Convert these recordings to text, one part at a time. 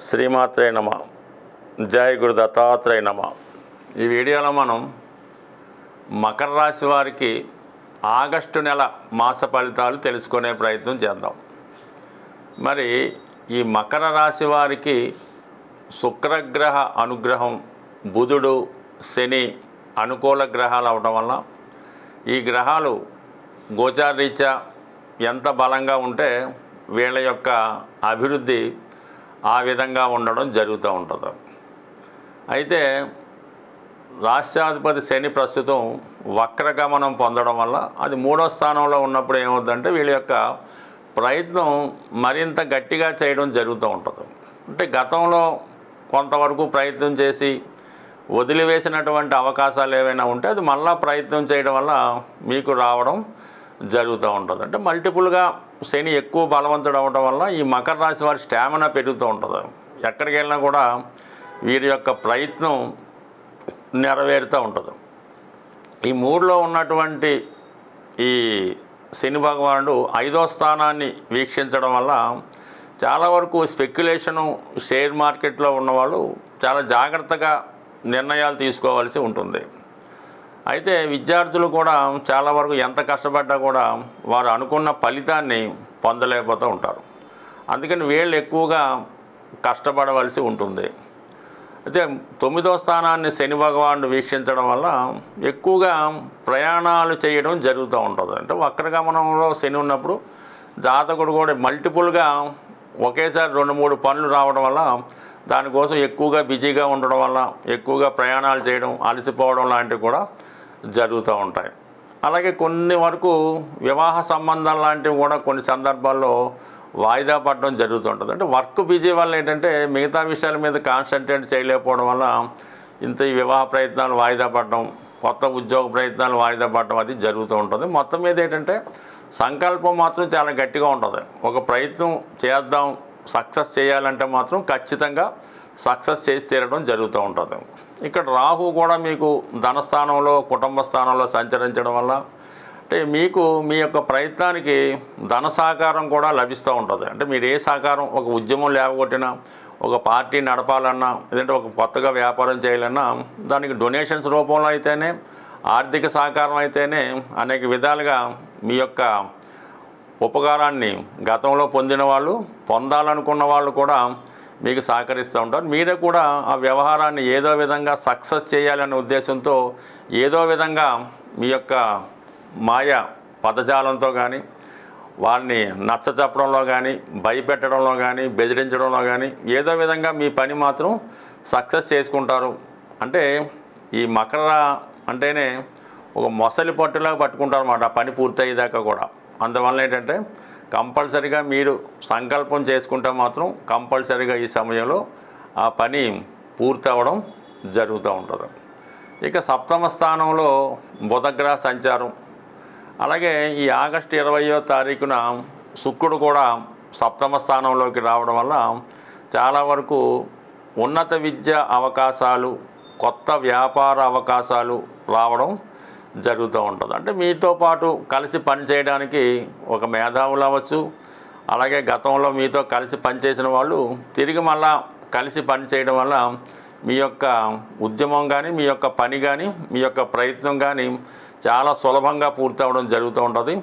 శ్రీమాత్రే నమ. జయ గురు దత్తాత్రేయ నమ. ఈ వీడియోలో మనం మకర రాశి వారికి ఆగస్టు నెల మాస ఫలితాలు తెలుసుకునే ప్రయత్నం చేద్దాం. మరి ఈ మకర రాశి వారికి శుక్రగ్రహ అనుగ్రహం బుధుడు శని అనుకూల గ్రహాలు అవడం వల్ల ఈ గ్రహాలు గోచారీత్యా ఎంత బలంగా ఉంటే వీళ్ళ యొక్క అభివృద్ధి ఆ విధంగా ఉండడం జరుగుతూ ఉంటుంది. అయితే రాష్ట్రాధిపతి శని ప్రస్తుతం వక్రగమనం పొందడం వల్ల అది మూడో స్థానంలో ఉన్నప్పుడు ఏమవుతుందంటే వీళ్ళ యొక్క ప్రయత్నం మరింత గట్టిగా చేయడం జరుగుతూ ఉంటుంది. అంటే గతంలో కొంతవరకు ప్రయత్నం చేసి వదిలివేసినటువంటి అవకాశాలు ఏవైనా ఉంటే అది మళ్ళా ప్రయత్నం చేయడం వల్ల మీకు రావడం జరుగుతూ ఉంటుంది. అంటే మల్టిపుల్గా శని ఎక్కువ బలవంతుడు అవడం వల్ల ఈ మకర రాశి వారి స్టామినా పెరుగుతూ ఉంటుంది. ఎక్కడికి వెళ్ళినా కూడా వీరి యొక్క ప్రయత్నం నెరవేరుతూ ఉంటుంది. ఈ మూడులో ఉన్నటువంటి ఈ శని భగవానుడు ఐదో స్థానాన్ని వీక్షించడం వల్ల చాలా వరకు స్పెక్యులేషను షేర్ మార్కెట్లో ఉన్నవాళ్ళు చాలా జాగ్రత్తగా నిర్ణయాలు తీసుకోవాల్సి ఉంటుంది. అయితే విద్యార్థులు కూడా చాలా వరకు ఎంత కష్టపడ్డా కూడా వారు అనుకున్న ఫలితాన్ని పొందలేకపోతూ ఉంటారు. అందుకని వీళ్ళు ఎక్కువగా కష్టపడవలసి ఉంటుంది. అయితే తొమ్మిదో స్థానాన్ని శని భగవానుడు వీక్షించడం వల్ల ఎక్కువగా ప్రయాణాలు చేయడం జరుగుతూ ఉంటుంది. అంటే వక్రగమనంలో శని ఉన్నప్పుడు జాతకుడు కూడా మల్టిపుల్గా ఒకేసారి రెండు మూడు పనులు రావడం వల్ల దానికోసం ఎక్కువగా బిజీగా ఉండడం వల్ల ఎక్కువగా ప్రయాణాలు చేయడం అలసిపోవడం లాంటివి కూడా జరుగుతూ ఉంటాయి. అలాగే కొన్ని వరకు వివాహ సంబంధం లాంటివి కూడా కొన్ని సందర్భాల్లో వాయిదా పడడం జరుగుతుంటుంది అంటే వర్క్ బిజీ వల్ల ఏంటంటే మిగతా విషయాల మీద కాన్సన్ట్రేట్ చేయలేకపోవడం వల్ల ఇంత ఈ వివాహ ప్రయత్నాలు వాయిదా పడడం కొత్త ఉద్యోగ ప్రయత్నాలు వాయిదా పడడం అది జరుగుతూ ఉంటుంది. మొత్తం మీద ఏంటంటే సంకల్పం మాత్రం చాలా గట్టిగా ఉంటుంది. ఒక ప్రయత్నం చేద్దాం సక్సెస్ చేయాలంటే మాత్రం ఖచ్చితంగా సక్సెస్ చేసి తీరడం జరుగుతూ ఉంటుంది. ఇక్కడ రాహు కూడా మీకు ధనస్థానంలో కుటుంబ స్థానంలో సంచరించడం వల్ల అంటే మీకు మీ యొక్క ప్రయత్నానికి ధన సహకారం కూడా లభిస్తూ ఉంటుంది. అంటే మీరు ఏ సహకారం ఒక ఉద్యమం లేవగొట్టినా ఒక పార్టీ నడపాలన్నా లేదంటే ఒక కొత్తగా వ్యాపారం చేయాలన్నా దానికి డొనేషన్స్ రూపంలో అయితేనే ఆర్థిక సహకారం అయితేనే అనేక విధాలుగా మీ యొక్క ఉపకారాన్ని గతంలో పొందిన వాళ్ళు పొందాలనుకున్న వాళ్ళు కూడా మీకు సహకరిస్తూ ఉంటారు. మీద కూడా ఆ వ్యవహారాన్ని ఏదో విధంగా సక్సెస్ చేయాలనే ఉద్దేశంతో ఏదో విధంగా మీ యొక్క మాయ పదజాలంతో కానీ వారిని నచ్చ చెప్పడంలో కానీ భయపెట్టడంలో కానీ బెదిరించడంలో కానీ ఏదో విధంగా మీ పని మాత్రం సక్సెస్ చేసుకుంటారు. అంటే ఈ మకర అంటేనే ఒక మొసలి పట్టులా పట్టుకుంటారు అన్నమాట. ఆ పని పూర్తయ్యేదాకా కూడా. అందువల్ల ఏంటంటే కంపల్సరిగా మీరు సంకల్పం చేసుకుంటే మాత్రం కంపల్సరిగా ఈ సమయంలో ఆ పని పూర్తి అవ్వడం జరుగుతూ ఉంటుంది. ఇక సప్తమ స్థానంలో బుధగ్రహ సంచారం. అలాగే ఈ ఆగస్టు ఇరవయో తారీఖున శుక్రుడు కూడా సప్తమ స్థానంలోకి రావడం వల్ల చాలా వరకు ఉన్నత విద్య అవకాశాలు కొత్త వ్యాపార అవకాశాలు రావడం జరుగుతూ ఉంటుంది. అంటే మీతో పాటు కలిసి పనిచేయడానికి ఒక మేధావులు అవ్వచ్చు. అలాగే గతంలో మీతో కలిసి పనిచేసిన వాళ్ళు తిరిగి మళ్ళా కలిసి పనిచేయడం వల్ల మీ యొక్క ఉద్యమం కానీ మీ యొక్క పని కానీ మీ యొక్క ప్రయత్నం కానీ చాలా సులభంగా పూర్తి అవ్వడం జరుగుతూ ఉంటుంది.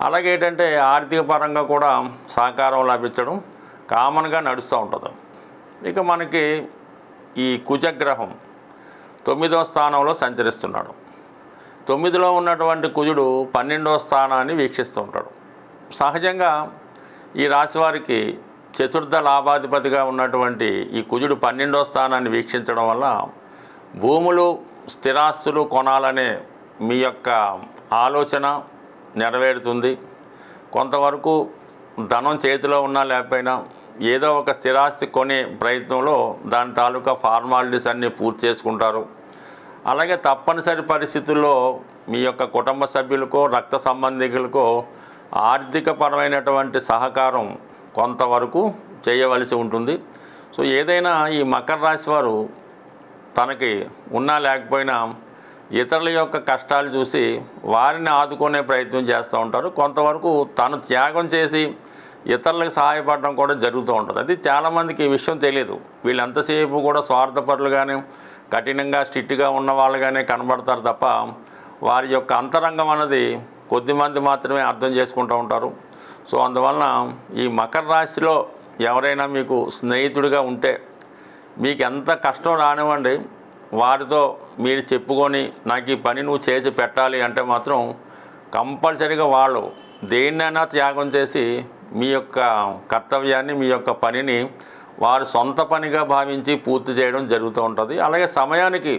అలాగే ఏంటంటే ఆర్థిక పరంగా కూడా సహకారం లభించడం కామన్గా నడుస్తూ ఉంటుంది. ఇక మనకి ఈ కుజగ్రహం తొమ్మిదవ స్థానంలో సంచరిస్తున్నాడు. తొమ్మిదిలో ఉన్నటువంటి కుజుడు పన్నెండవ స్థానాన్ని వీక్షిస్తూ ఉంటాడు సహజంగా ఈ రాశి వారికి చతుర్థ లాభాధిపతిగా ఉన్నటువంటి ఈ కుజుడు పన్నెండవ స్థానాన్ని వీక్షించడం వల్ల భూములు స్థిరాస్తులు కొనాలనే మీ యొక్క ఆలోచన నెరవేరుతుంది. కొంతవరకు ధనం చేతిలో ఉన్నా లేకపోయినా ఏదో ఒక స్థిరాస్తి కొనే ప్రయత్నంలో దాని తాలూకా ఫార్మాలిటీస్ అన్నీ పూర్తి చేసుకుంటారు. అలాగే తప్పనిసరి పరిస్థితుల్లో మీ యొక్క కుటుంబ సభ్యులకో రక్త సంబంధికులకో ఆర్థికపరమైనటువంటి సహకారం కొంతవరకు చేయవలసి ఉంటుంది. సో ఏదైనా ఈ మకర రాశి వారు తనకి ఉన్నా లేకపోయినా ఇతరుల యొక్క కష్టాలు చూసి వారిని ఆదుకునే ప్రయత్నం చేస్తూ ఉంటారు. కొంతవరకు తను త్యాగం చేసి ఇతరులకు సహాయపడడం కూడా జరుగుతూ ఉంటుంది. అది చాలామందికి ఈ విషయం తెలియదు వీళ్ళు ఎంతసేపు కూడా స్వార్థపరులుగానే కఠినంగా స్ట్రిక్ట్గా ఉన్న వాళ్ళుగానే కనబడతారు తప్ప వారి యొక్క అంతరంగం అన్నది కొద్దిమంది మాత్రమే అర్థం చేసుకుంటూ ఉంటారు. సో అందువలన ఈ మకర రాశిలో ఎవరైనా మీకు స్నేహితుడిగా ఉంటే మీకు ఎంత కష్టం రానివ్వండి వారితో మీరు చెప్పుకొని నాకు ఈ పని నువ్వు చేసి పెట్టాలి అంటే మాత్రం కంపల్సరీగా వాళ్ళు దేన్నైనా త్యాగం చేసి మీ యొక్క కర్తవ్యాన్ని మీ యొక్క పనిని వారు సొంత పనిగా భావించి పూర్తి చేయడం జరుగుతూ ఉంటుంది. అలాగే సమయానికి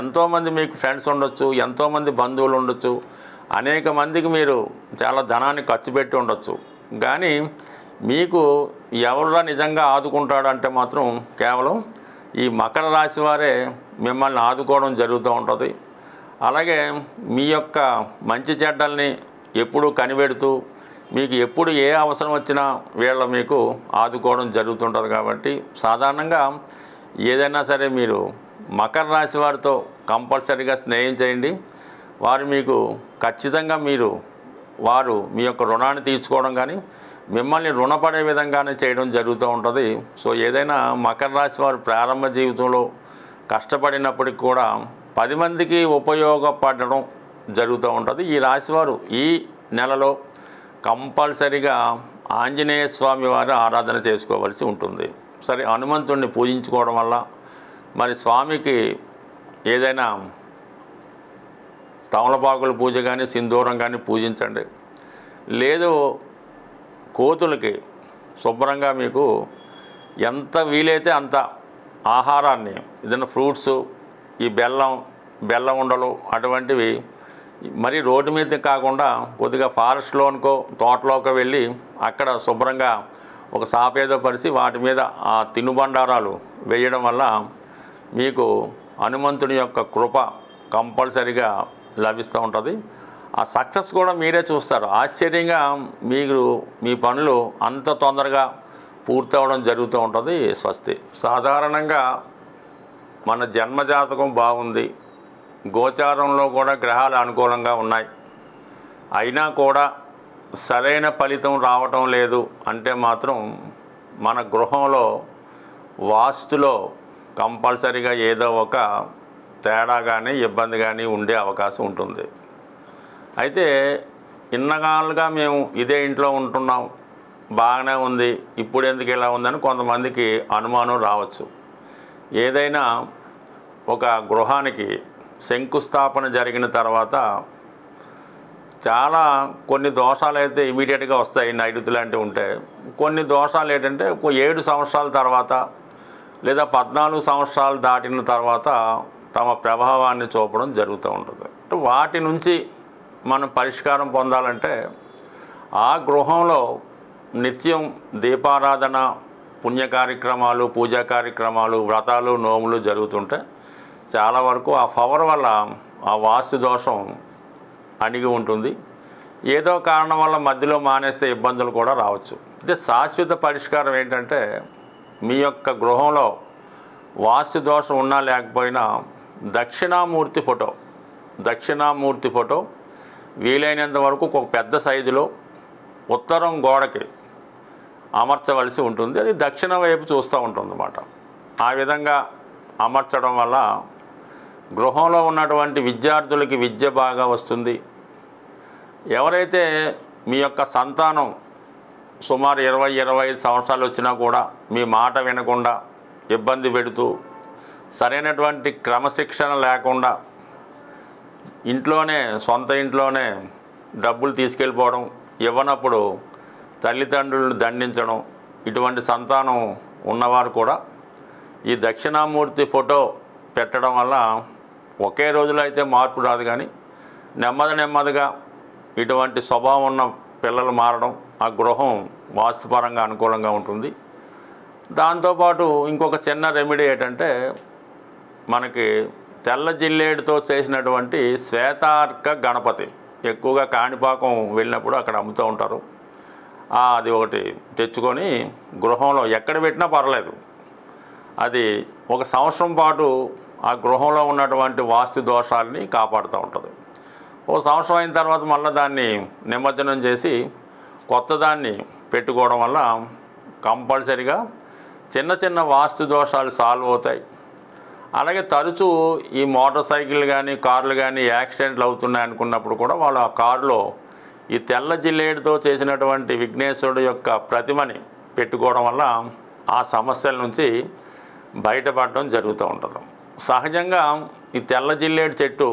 ఎంతోమంది మీకు ఫ్రెండ్స్ ఉండొచ్చు ఎంతోమంది బంధువులు ఉండొచ్చు అనేక మందికి మీరు చాలా ధనాన్ని ఖర్చు పెట్టి ఉండొచ్చు. కానీ మీకు ఎవరురా నిజంగా ఆదుకుంటాడంటే మాత్రం కేవలం ఈ మకర రాశి వారే మిమ్మల్ని ఆదుకోవడం జరుగుతూ ఉంటుంది. అలాగే మీ యొక్క మంచి చెడ్డల్ని ఎప్పుడూ కనిపెడుతూ మీకు ఎప్పుడు ఏ అవసరం వచ్చినా వీళ్ళ మీకు ఆదుకోవడం జరుగుతుంటుంది కాబట్టి సాధారణంగా ఏదైనా సరే మీరు మకర రాశి వారితో కంపల్సరీగా స్నేహం చేయండి. వారు మీకు ఖచ్చితంగా మీరు వారు మీ యొక్క రుణాన్ని తీర్చుకోవడం కానీ మిమ్మల్ని రుణపడే విధంగానే చేయడం జరుగుతూ ఉంటుంది. సో ఏదైనా మకర రాశి వారు ప్రారంభ జీవితంలో కష్టపడినప్పటికి కూడా పది మందికి ఉపయోగపడడం జరుగుతూ ఉంటుంది. ఈ రాశివారు ఈ నెలలో కంపల్సరిగా ఆంజనేయ స్వామి వారి ఆరాధన చేసుకోవలసి ఉంటుంది. సరే హనుమంతుడిని పూజించుకోవడం వల్ల మరి స్వామికి ఏదైనా తమలపాకుల పూజ కానీ సింధూరం కానీ పూజించండి. లేదు కోతులకి శుభ్రంగా మీకు ఎంత వీలైతే అంత ఆహారాన్ని ఏదైనా ఫ్రూట్స్ ఈ బెల్లం బెల్లం ఉండలు అటువంటివి మరి రోడ్డు మీద కాకుండా కొద్దిగా ఫారెస్ట్లోనికో తోటలోకి వెళ్ళి అక్కడ శుభ్రంగా ఒక సాపేదో పరిచి వాటి మీద ఆ తినుబండారాలు వేయడం వల్ల మీకు హనుమంతుని యొక్క కృప కంపల్సరిగా లభిస్తూ ఉంటుంది. ఆ సక్సెస్ కూడా మీరే చూస్తారు. ఆశ్చర్యంగా మీరు మీ పనులు అంత తొందరగా పూర్తవడం జరుగుతూ ఉంటుంది. స్వస్తి. సాధారణంగా మన జన్మజాతకం బాగుంది. గోచారంలో కూడా గ్రహాలు అనుకూలంగా ఉన్నాయి. అయినా కూడా సరైన ఫలితం రావటం లేదు. అంటే మాత్రం మన గృహంలో వాస్తులో కంపల్సరీగా ఏదో ఒక తేడా కానీ ఇబ్బంది కానీ ఉండే అవకాశం ఉంటుంది. అయితే ఇన్నగాళ్ళుగా మేము ఇదే ఇంట్లో ఉంటున్నాం. బాగానే ఉంది. ఇప్పుడు ఎందుకు ఇలా ఉందని కొంతమందికి అనుమానం రావచ్చు. ఏదైనా ఒక గృహానికి శంకుస్థాపన జరిగిన తర్వాత చాలా కొన్ని దోషాలు అయితే ఇమీడియట్గా వస్తాయి నైరుతి లాంటివి ఉంటే. కొన్ని దోషాలు ఏంటంటే ఒక ఏడు సంవత్సరాల తర్వాత లేదా పద్నాలుగు సంవత్సరాలు దాటిన తర్వాత తమ ప్రభావాన్ని చూపడం జరుగుతూ ఉంటుంది. అంటే వాటి నుంచి మనం పరిష్కారం పొందాలంటే ఆ గృహంలో నిత్యం దీపారాధన పుణ్య కార్యక్రమాలు పూజా కార్యక్రమాలు వ్రతాలు నోములు జరుగుతుంటే చాలా వరకు ఆ పవర్ వల్ల ఆ వాస్తు దోషం అణిగి ఉంటుంది. ఏదో కారణం వల్ల మధ్యలో మానేస్తే ఇబ్బందులు కూడా రావచ్చు. అయితే శాశ్వత పరిష్కారం ఏంటంటే మీ యొక్క గృహంలో వాస్తు దోషం ఉన్నా లేకపోయినా దక్షిణామూర్తి ఫోటో దక్షిణామూర్తి ఫోటో వీలైనంత వరకు ఒక పెద్ద సైజులో ఉత్తరం గోడకి అమర్చవలసి ఉంటుంది. అది దక్షిణ వైపు చూస్తూ ఉంటుంది అన్నమాట ఆ విధంగా అమర్చడం వల్ల గృహంలో ఉన్నటువంటి విద్యార్థులకి విద్య బాగా వస్తుంది. ఎవరైతే మీ యొక్క సంతానం సుమారు ఇరవై ఇరవై ఐదు సంవత్సరాలు వచ్చినా కూడా మీ మాట వినకుండా ఇబ్బంది పెడుతూ సరైనటువంటి క్రమశిక్షణ లేకుండా ఇంట్లోనే సొంత ఇంట్లోనే డబ్బులు తీసుకెళ్ళిపోవడం ఇవ్వనప్పుడు తల్లిదండ్రులను దండించడం ఇటువంటి సంతానం ఉన్నవారు కూడా ఈ దక్షిణామూర్తి ఫోటో పెట్టడం వల్ల ఒకే రోజులో అయితే మార్పు రాదు కానీ నెమ్మది నెమ్మదిగా ఇటువంటి స్వభావం ఉన్న పిల్లలు మారడం ఆ గృహం వాస్తుపరంగా అనుకూలంగా ఉంటుంది. దాంతోపాటు ఇంకొక చిన్న రెమెడీ ఏంటంటే మనకి తెల్ల జిల్లేడుతో చేసినటువంటి శ్వేతార్క గణపతి ఎక్కువగా కాణిపాకం వెళ్ళినప్పుడు అక్కడ అమ్ముతూ ఉంటారు. అది ఒకటి తెచ్చుకొని గృహంలో ఎక్కడ పెట్టినా పర్లేదు. అది ఒక సంవత్సరం పాటు ఆ గృహంలో ఉన్నటువంటి వాస్తు దోషాలని కాపాడుతూ ఉంటుంది. ఓ సంవత్సరం అయిన తర్వాత మళ్ళీ దాన్ని నిమజ్జనం చేసి కొత్త దాన్ని పెట్టుకోవడం వల్ల కంపల్సరిగా చిన్న చిన్న వాస్తు దోషాలు సాల్వ్ అవుతాయి. అలాగే తరచూ ఈ మోటార్ సైకిల్ కానీ కార్లు కానీ యాక్సిడెంట్లు అవుతున్నాయి అనుకున్నప్పుడు కూడా వాళ్ళు ఆ కారులో ఈ తెల్ల జిల్లేడుతో చేసినటువంటి విఘ్నేశ్వరుడు యొక్క ప్రతిమని పెట్టుకోవడం వల్ల ఆ సమస్యల నుంచి బయటపడడం జరుగుతూ ఉంటుంది. సహజంగా ఈ తెల్ల జిల్లేడు చెట్టు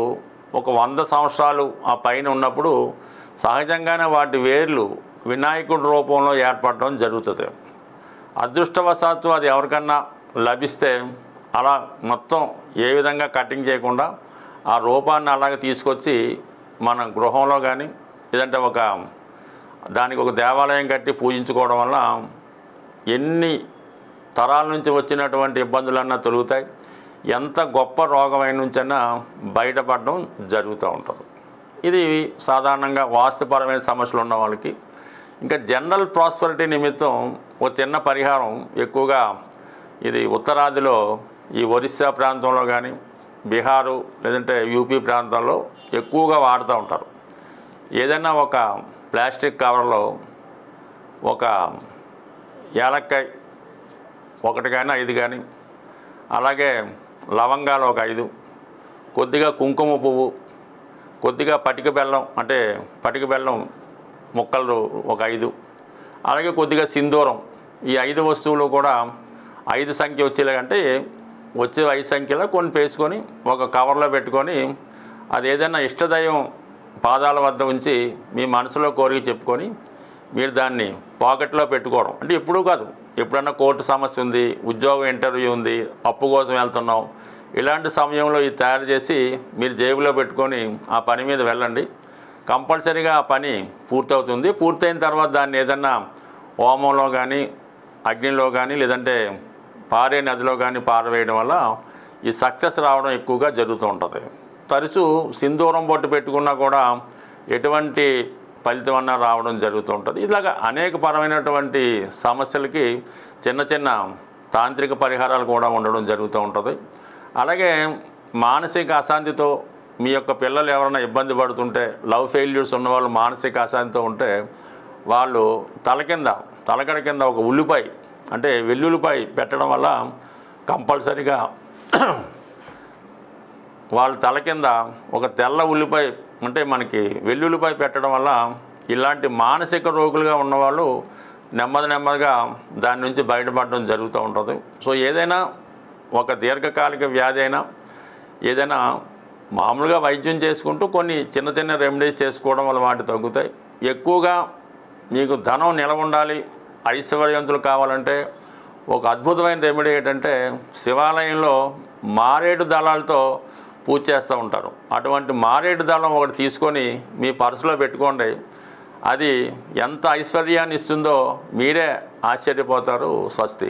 ఒక వంద సంవత్సరాలు ఆ పైన ఉన్నప్పుడు సహజంగానే వాటి వేర్లు వినాయకుడి రూపంలో ఏర్పడడం జరుగుతుంది. అదృష్టవశాత్తు అది ఎవరికన్నా లభిస్తే అలా మొత్తం ఏ విధంగా కటింగ్ చేయకుండా ఆ రూపాన్ని అలాగే తీసుకొచ్చి మన గృహంలో కానీ లేదంటే ఒక దానికి ఒక దేవాలయం కట్టి పూజించుకోవడం వల్ల ఎన్ని తరాల నుంచి వచ్చినటువంటి ఇబ్బందులన్నా తొలుగుతాయి. ఎంత గొప్ప రోగమైన నుంచైనా బయటపడడం జరుగుతూ ఉంటుంది. ఇది సాధారణంగా వాస్తుపరమైన సమస్యలు ఉన్న వాళ్ళకి. ఇంకా జనరల్ ప్రాస్పరిటీ నిమిత్తం ఒక చిన్న పరిహారం ఎక్కువగా ఇది ఉత్తరాదిలో ఈ ఒరిస్సా ప్రాంతంలో కానీ బీహారు లేదంటే యూపీ ప్రాంతాల్లో ఎక్కువగా వాడుతూ ఉంటారు. ఏదైనా ఒక ప్లాస్టిక్ కవర్లో ఒక యాలక్కాయ ఒకటి కానీ ఐదు కానీ అలాగే లవంగాలు ఒక ఐదు కొద్దిగా కుంకుమ పువ్వు కొద్దిగా పటిక బెల్లం అంటే పటిక బెల్లం ముక్కలు ఒక ఐదు అలాగే కొద్దిగా సింధూరం. ఈ ఐదు వస్తువులు కూడా ఐదు సంఖ్య వచ్చేలాగంటే వచ్చే ఐదు సంఖ్యలో కొన్ని వేసుకొని ఒక కవర్లో పెట్టుకొని అది ఏదైనా ఇష్టదైవం పాదాల వద్ద ఉంచి మీ మనసులో కోరిక చెప్పుకొని మీరు దాన్ని పాకెట్లో పెట్టుకోవడం. అంటే ఎప్పుడూ కాదు. ఎప్పుడన్నా కోర్టు సమస్య ఉంది ఉద్యోగం ఇంటర్వ్యూ ఉంది అప్పు కోసం వెళ్తున్నాం. ఇలాంటి సమయంలో ఇది తయారు చేసి మీరు జేబులో పెట్టుకొని ఆ పని మీద వెళ్ళండి. కంపల్సరీగా ఆ పని పూర్తవుతుంది. పూర్తయిన తర్వాత దాన్ని ఏదన్నా హోమంలో కానీ అగ్నిలో కానీ లేదంటే పారే నదిలో కానీ పారవేయడం వల్ల ఈ సక్సెస్ రావడం ఎక్కువగా జరుగుతూ ఉంటుంది. తరచూ సింధూరం బొట్టు పెట్టుకున్నా కూడా ఎటువంటి ఫలితం రావడం జరుగుతూ ఉంటుంది. ఇలాగ అనేక పరమైనటువంటి సమస్యలకి చిన్న చిన్న తాంత్రిక పరిహారాలు కూడా ఉండడం జరుగుతూ ఉంటుంది. అలాగే మానసిక అశాంతితో మీ యొక్క పిల్లలు ఎవరైనా ఇబ్బంది పడుతుంటే లవ్ ఫెయిల్యూర్స్ ఉన్న వాళ్ళు మానసిక అశాంతితో ఉంటే వాళ్ళు తల కింద తలకడ కింద ఒక ఉల్లిపాయ అంటే వెల్లుల్లిపాయ పెట్టడం వల్ల కంపల్సరిగా వాళ్ళ తల కింద ఒక తెల్ల ఉల్లిపాయ అంటే మనకి వెల్లుల్లిపాయ పెట్టడం వల్ల ఇలాంటి మానసిక రోగులుగా ఉన్నవాళ్ళు నెమ్మది నెమ్మదిగా దాని నుంచి బయటపడడం జరుగుతూ ఉంటుంది. సో ఏదైనా ఒక దీర్ఘకాలిక వ్యాధి అయినా ఏదైనా మామూలుగా వైద్యం చేసుకుంటూ కొన్ని చిన్న చిన్న రెమెడీస్ చేసుకోవడం వల్ల వాటి తగ్గుతాయి. ఎక్కువగా మీకు ధనం నిలవ ఉండాలి ఐశ్వర్యవంతులు కావాలంటే ఒక అద్భుతమైన రెమెడీ ఏంటంటే శివాలయంలో మారేడు దళాలతో పూజ చేస్తూ ఉంటారు. అటువంటి మారేడు దళం ఒకటి తీసుకొని మీ పర్సులో పెట్టుకోండి. అది ఎంత ఐశ్వర్యాన్ని ఇస్తుందో మీరే ఆశ్చర్యపోతారు స్వస్తి.